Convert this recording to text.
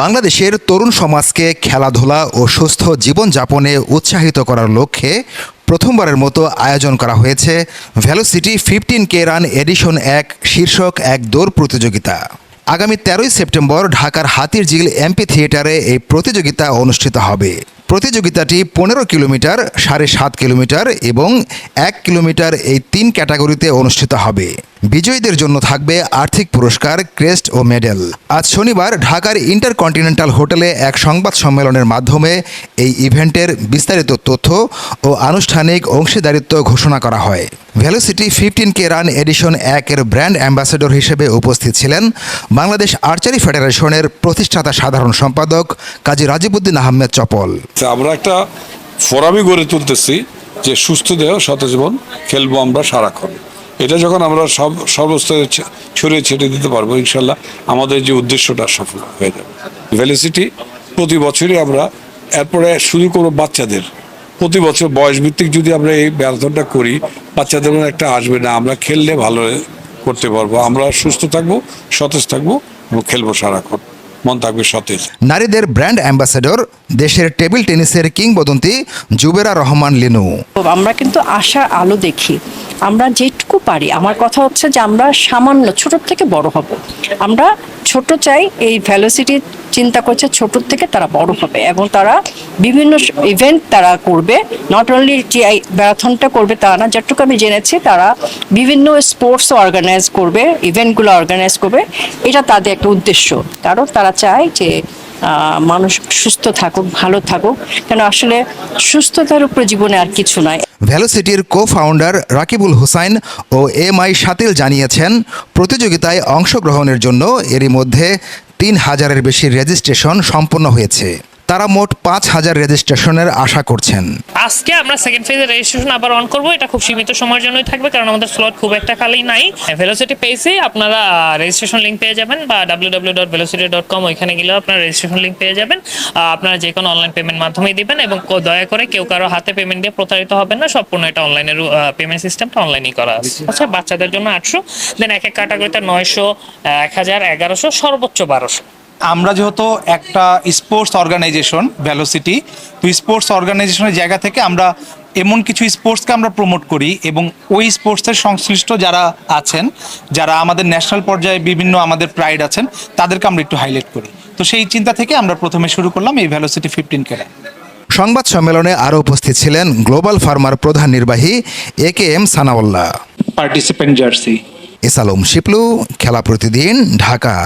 বাংলাদেশের তরুণ সমাজকে খেলাধুলা ও সুস্থ জীবনযাপনে উৎসাহিত করার লক্ষ্যে প্রথমবারের মতো আয়োজন করা হয়েছে velocity fifteen K run edition এক শীর্ষক এক দৌড় প্রতিযোগিতা। আগামী তেরোই সেপ্টেম্বর ঢাকার হাতিরঝিল এমপি থিয়েটারে এই প্রতিযোগিতা অনুষ্ঠিত হবে। প্রতিযোগিতাটি পনেরো কিলোমিটার, সাড়ে সাত কিলোমিটার এবং এক কিলোমিটার এই তিন ক্যাটাগরিতে অনুষ্ঠিত হবে। বিজয়ীদের জন্য থাকবে আর্থিক পুরস্কার, ক্রেস্ট ও মেডেল। আজ শনিবার ঢাকার ইন্টারকন্টিনেন্টাল হোটেলে এক সংবাদ সম্মেলনের মাধ্যমে এই ইভেন্টের বিস্তারিত তথ্য ও আনুষ্ঠানিক অংশীদারিত্ব ঘোষণা করা হয়। Velocity fifteen K run edition একের ব্র্যান্ড অ্যাম্বাসেডর হিসেবে উপস্থিত ছিলেন বাংলাদেশ আর্চারি ফেডারেশনের প্রতিষ্ঠাতা সাধারণ সম্পাদক কাজী রাজিবুদ্দিন আহমেদ চপল। আমরা একটা ফোরামই গড়ে তুলতেছি যে সুস্থ দেহ সতেজীবন খেলব আমরা সারাক্ষণ। এটা যখন আমরা সব সর্বস্তরে ছড়িয়ে ছেড়ে দিতে পারব, ইনশাল্লাহ আমাদের যে উদ্দেশ্যটা সফল হয়ে যাবে। ভ্যালিসিটি প্রতি বছরই আমরা, এরপরে শুধু কোনো বাচ্চাদের, প্রতি বছর বয়স ভিত্তিক যদি আমরা এই ম্যারাথনটা করি, বাচ্চাদের মনে একটা আসবে না, আমরা খেললে ভালো করতে পারব, আমরা সুস্থ থাকব, সতেজ থাকব এবং খেলব সারাক্ষণ। মন থাকবে সতেজ। নারীদের ব্র্যান্ড অ্যাম্বাসেডর দেশের টেবিল টেনিসের কিংবদন্তি জুবেরা রহমান লিনু। আমরা কিন্তু আশার আলো দেখি। আমরা যেটুকু পারি। আমার কথা হচ্ছে যে আমরা সামান্য ছোট থেকে বড় হব। আমরা ছোট চাই এই ভ্যালোসিটি চিন্তা করছে ছোট থেকে তারা বড় হবে এবং তারা বিভিন্ন ইভেন্ট তারা করবে। নট অনলি যে ম্যারাথনটা করবে তা না যেটুকু আমি জেনেছি তারা বিভিন্ন স্পোর্টস অর্গানাইজ করবে ইভেন্টগুলো অর্গানাইজ করবে। এটা তাদের একটা উদ্দেশ্য। কারণ তারা চায় যে মানুষ সুস্থ থাকুক, ভালো থাকুক। কেন আসলে সুস্থতার উপরে জীবনে আর কিছু নয় ভ্যালোসিটির কো ফাউন্ডার রাকিবুল হুসাইন ও এম আই সাতিল জানিয়েছেন, প্রতিযোগিতায় অংশগ্রহণের জন্য এরই মধ্যে তিন হাজারের বেশি রেজিস্ট্রেশন সম্পন্ন হয়েছে। তারা মোট পাঁচ হাজার রেজিস্ট্রেশনের আশা করছেন। আজকে আমরা সেকেন্ড ফেজের রেজিস্ট্রেশন আবার অন করব। এটা খুব সীমিত সময়ের জন্যই থাকবে, কারণ আমাদের স্লট খুব একটা খালি নাই। ভেলোসিটি পেজে আপনারা রেজিস্ট্রেশন লিঙ্ক পেয়ে যাবেন বা W W dot velocity dot com ওইখানে গেলেও আপনারা রেজিস্ট্রেশন লিঙ্ক পেয়ে যাবেন। আপনারা যে কোনো অনলাইন পেমেন্ট মাধ্যমেই দিবেন এবং দয়া করে কেউ কারও হাতে পেমেন্ট দিয়ে প্রতারিত হবেন না। সম্পূর্ণ এটা অনলাইনের পেমেন্ট সিস্টেমটা অনলাইনই করা আছে। আচ্ছা বাচ্চাদের জন্য আটশো দেন এক এক ক্যাটাগরিতে নয়শো এক হাজার এগারোশো, সর্বোচ্চ বারোশো। আমরা যেহেতু একটা স্পোর্টস অর্গানাইজেশন ভ্যালোসিটি তো স্পোর্টস অর্গানাইজেশনের জায়গা থেকে আমরা এমন কিছু স্পোর্টসকে আমরা প্রমোট করি এবং ওই স্পোর্টসের সংশ্লিষ্ট যারা আছেন যারা আমাদের ন্যাশনাল পর্যায়ে বিভিন্ন আমাদের প্রাইড আছেন তাদেরকে আমরা একটু হাইলাইট করি। তো সেই চিন্তা থেকে আমরা প্রথমে শুরু করলাম এই ভ্যালোসিটি ফিফটিন কেরা সংবাদ সম্মেলনে আরও উপস্থিত ছিলেন গ্লোবাল ফার্মার প্রধান নির্বাহী A K M Sanaullah. Participant jersey এসালম Shiplu খেলা প্রতিদিন ঢাকা।